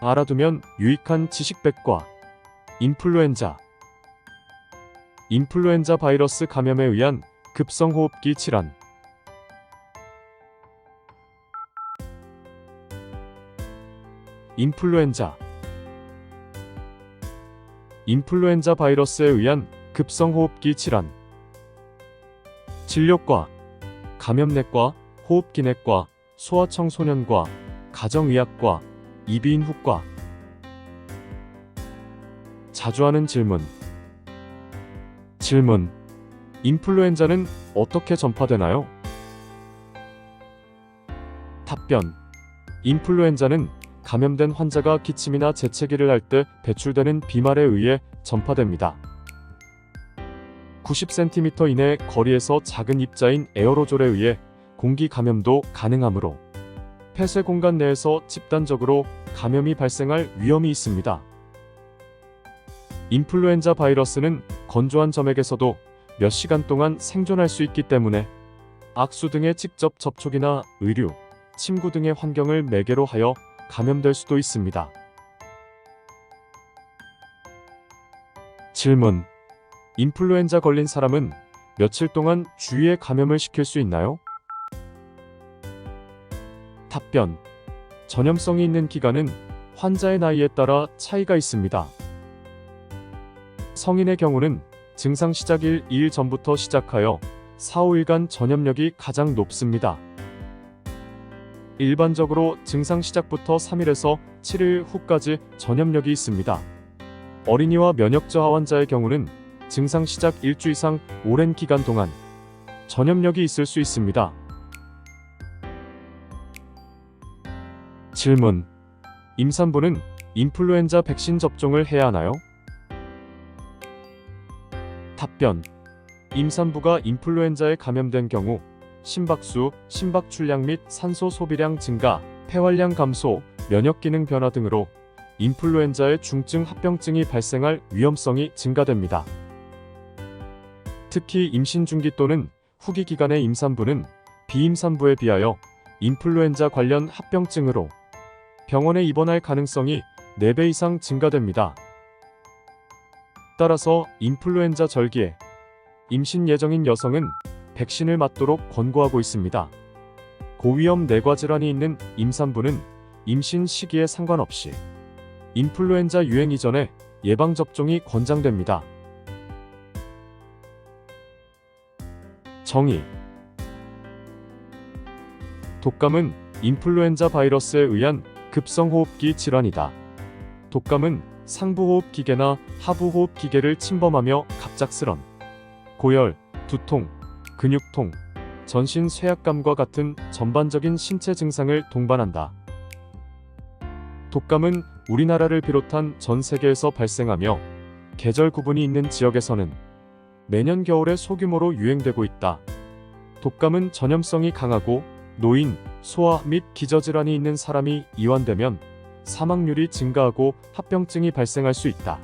알아두면 유익한 지식백과 인플루엔자. 인플루엔자 바이러스 감염에 의한 급성호흡기 질환. 인플루엔자. 인플루엔자 바이러스에 의한 급성호흡기 질환. 진료과 감염내과 호흡기내과 소아청소년과 가정의학과 이비인 후과 자주 하는 질문 질문 인플루엔자는 어떻게 전파되나요? 답변 인플루엔자는 감염된 환자가 기침이나 재채기를 할 때 배출되는 비말에 의해 전파됩니다. 90cm 이내 거리에서 작은 입자인 에어로졸에 의해 공기 감염도 가능하므로 폐쇄 공간 내에서 집단적으로 감염이 발생할 위험이 있습니다. 인플루엔자 바이러스는 건조한 점액에서도 몇 시간 동안 생존할 수 있기 때문에 악수 등의 직접 접촉이나 의류, 침구 등의 환경을 매개로 하여 감염될 수도 있습니다. 질문. 인플루엔자 걸린 사람은 며칠 동안 주위에 감염을 시킬 수 있나요? 답변. 전염성이 있는 기간은 환자의 나이에 따라 차이가 있습니다. 성인의 경우는 증상 시작 일 2일 전부터 시작하여 4, 5일간 전염력이 가장 높습니다. 일반적으로 증상 시작부터 3일에서 7일 후까지 전염력이 있습니다. 어린이와 면역 저하 환자의 경우는 증상 시작 일주 이상 오랜 기간 동안 전염력이 있을 수 있습니다. 질문. 임산부는 인플루엔자 백신 접종을 해야 하나요? 답변. 임산부가 인플루엔자에 감염된 경우 심박수, 심박 출량 및 산소 소비량 증가, 폐활량 감소, 면역 기능 변화 등으로 인플루엔자의 중증 합병증이 발생할 위험성이 증가됩니다. 특히 임신 중기 또는 후기 기간의 임산부는 비임산부에 비하여 인플루엔자 관련 합병증으로 병원에 입원할 가능성이 4배 이상 증가됩니다. 따라서 인플루엔자 절기에 임신 예정인 여성은 백신을 맞도록 권고하고 있습니다. 고위험 내과 질환이 있는 임산부는 임신 시기에 상관없이 인플루엔자 유행 이전에 예방 접종이 권장됩니다. 정의 독감은 인플루엔자 바이러스에 의한 급성호흡기 질환이다. 독감은 상부호흡 기계나 하부호흡 기계를 침범하며 갑작스런 고열, 두통, 근육통, 전신 쇠약감과 같은 전반적인 신체 증상을 동반한다. 독감은 우리나라를 비롯한 전 세계에서 발생하며 계절 구분이 있는 지역에서는 매년 겨울에 소규모로 유행되고 있다. 독감은 전염성이 강하고 노인, 소아 및 기저질환이 있는 사람이 이완되면 사망률이 증가하고 합병증이 발생할 수 있다.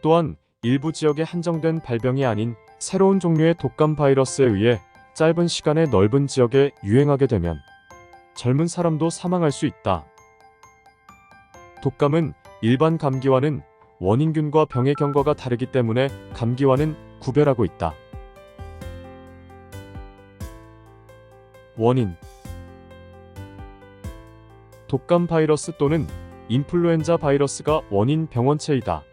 또한 일부 지역에 한정된 발병이 아닌 새로운 종류의 독감 바이러스에 의해 짧은 시간에 넓은 지역에 유행하게 되면 젊은 사람도 사망할 수 있다. 독감은 일반 감기와는 원인균과 병의 경과가 다르기 때문에 감기와는 구별하고 있다. 원인 독감 바이러스 또는 인플루엔자 바이러스가 원인 병원체이다.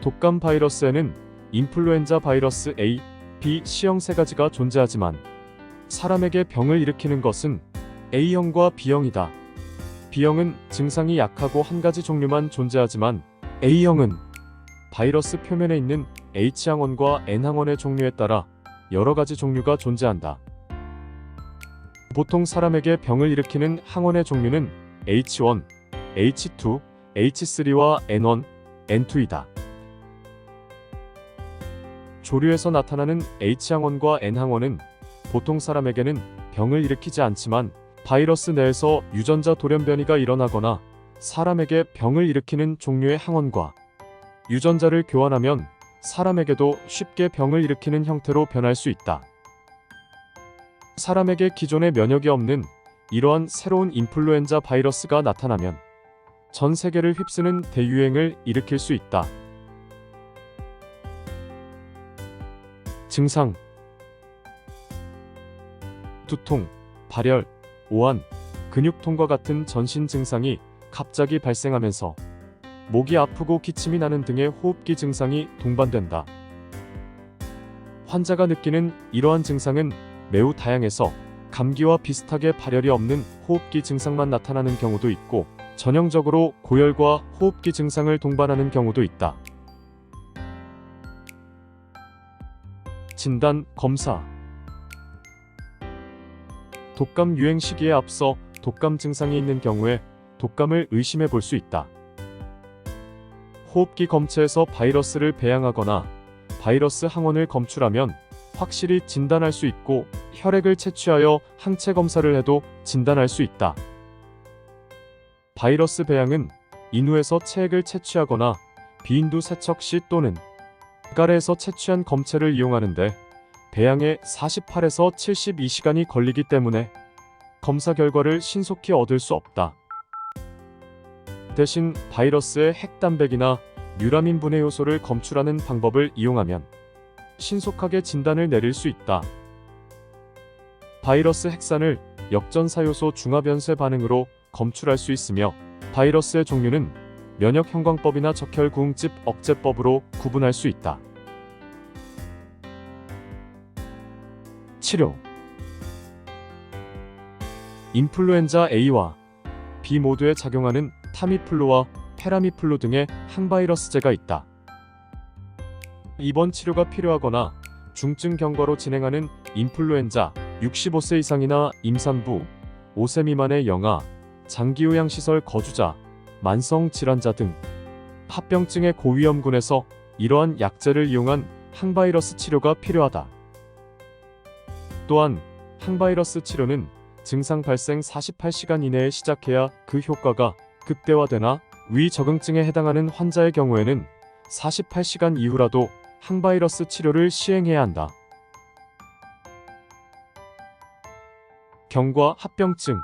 독감 바이러스에는 인플루엔자 바이러스 A, B, C형 세 가지가 존재하지만 사람에게 병을 일으키는 것은 A형과 B형이다. B형은 증상이 약하고 한 가지 종류만 존재하지만 A형은 바이러스 표면에 있는 H항원과 N항원의 종류에 따라 여러 가지 종류가 존재한다. 보통 사람에게 병을 일으키는 항원의 종류는 H1, H2, H3와 N1, N2이다. 조류에서 나타나는 H항원과 N항원은 보통 사람에게는 병을 일으키지 않지만 바이러스 내에서 유전자 돌연변이가 일어나거나 사람에게 병을 일으키는 종류의 항원과 유전자를 교환하면 사람에게도 쉽게 병을 일으키는 형태로 변할 수 있다. 사람에게 기존의 면역이 없는 이러한 새로운 인플루엔자 바이러스가 나타나면 전 세계를 휩쓰는 대유행을 일으킬 수 있다. 증상 두통, 발열, 오한, 근육통과 같은 전신 증상이 갑자기 발생하면서 목이 아프고 기침이 나는 등의 호흡기 증상이 동반된다. 환자가 느끼는 이러한 증상은 매우 다양해서 감기와 비슷하게 발열이 없는 호흡기 증상만 나타나는 경우도 있고 전형적으로 고열과 호흡기 증상을 동반하는 경우도 있다. 진단, 검사 독감 유행 시기에 앞서 독감 증상이 있는 경우에 독감을 의심해 볼 수 있다. 호흡기 검체에서 바이러스를 배양하거나 바이러스 항원을 검출하면 확실히 진단할 수 있고 혈액을 채취하여 항체 검사를 해도 진단할 수 있다. 바이러스 배양은 인후에서 체액을 채취하거나 비인두 세척 시 또는 가래에서 채취한 검체를 이용하는데 배양에 48에서 72시간이 걸리기 때문에 검사 결과를 신속히 얻을 수 없다. 대신 바이러스의 핵단백이나 유라민 분해 요소를 검출하는 방법을 이용하면 신속하게 진단을 내릴 수 있다. 바이러스 핵산을 역전사요소 중화변쇄 반응으로 검출할 수 있으며 바이러스의 종류는 면역 형광법이나 적혈구응집 억제법으로 구분할 수 있다. 치료 인플루엔자 A와 B 모두에 작용하는 타미플루와 페라미플루 등의 항바이러스제가 있다. 입원 치료가 필요하거나 중증 경과로 진행하는 인플루엔자 65세 이상이나 임산부 5세 미만의 영아, 장기요양시설 거주자, 만성 질환자 등 합병증의 고위험군에서 이러한 약제를 이용한 항바이러스 치료가 필요하다. 또한 항바이러스 치료는 증상 발생 48시간 이내에 시작해야 그 효과가 극대화되나 위 적응증에 해당하는 환자의 경우에는 48시간 이후라도 항바이러스 치료를 시행해야 한다. 경과 합병증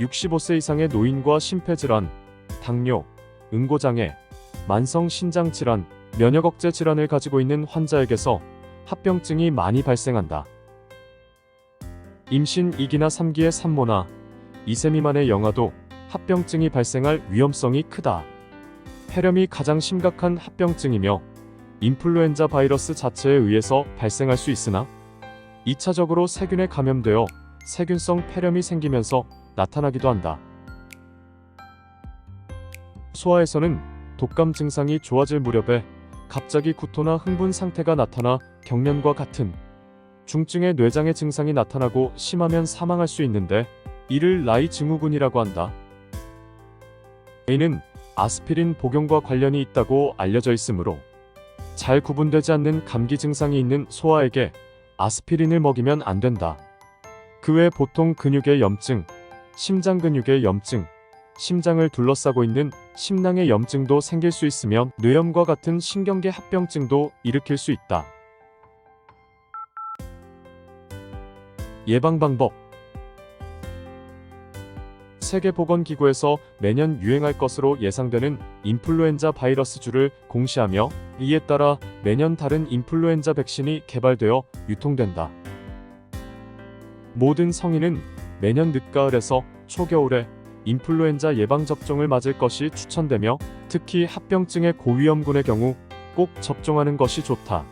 65세 이상의 노인과 심폐질환, 당뇨, 응고장애, 만성 신장질환, 면역억제 질환을 가지고 있는 환자에게서 합병증이 많이 발생한다. 임신 2기나 3기의 산모나 2세 미만의 영아도 합병증이 발생할 위험성이 크다. 폐렴이 가장 심각한 합병증이며 인플루엔자 바이러스 자체에 의해서 발생할 수 있으나 2차적으로 세균에 감염되어 세균성 폐렴이 생기면서 나타나기도 한다. 소아에서는 독감 증상이 좋아질 무렵에 갑자기 구토나 흥분 상태가 나타나 경련과 같은 중증의 뇌장애 증상이 나타나고 심하면 사망할 수 있는데 이를 라이 증후군이라고 한다. A는 아스피린 복용과 관련이 있다고 알려져 있으므로 잘 구분되지 않는 감기 증상이 있는 소아에게 아스피린을 먹이면 안 된다. 그 외 보통 근육의 염증, 심장 근육의 염증, 심장을 둘러싸고 있는 심낭의 염증도 생길 수 있으며 뇌염과 같은 신경계 합병증도 일으킬 수 있다. 예방 방법 세계보건기구에서 매년 유행할 것으로 예상되는 인플루엔자 바이러스주를 공시하며 이에 따라 매년 다른 인플루엔자 백신이 개발되어 유통된다. 모든 성인은 매년 늦가을에서 초겨울에 인플루엔자 예방접종을 맞을 것이 추천되며 특히 합병증의 고위험군의 경우 꼭 접종하는 것이 좋다.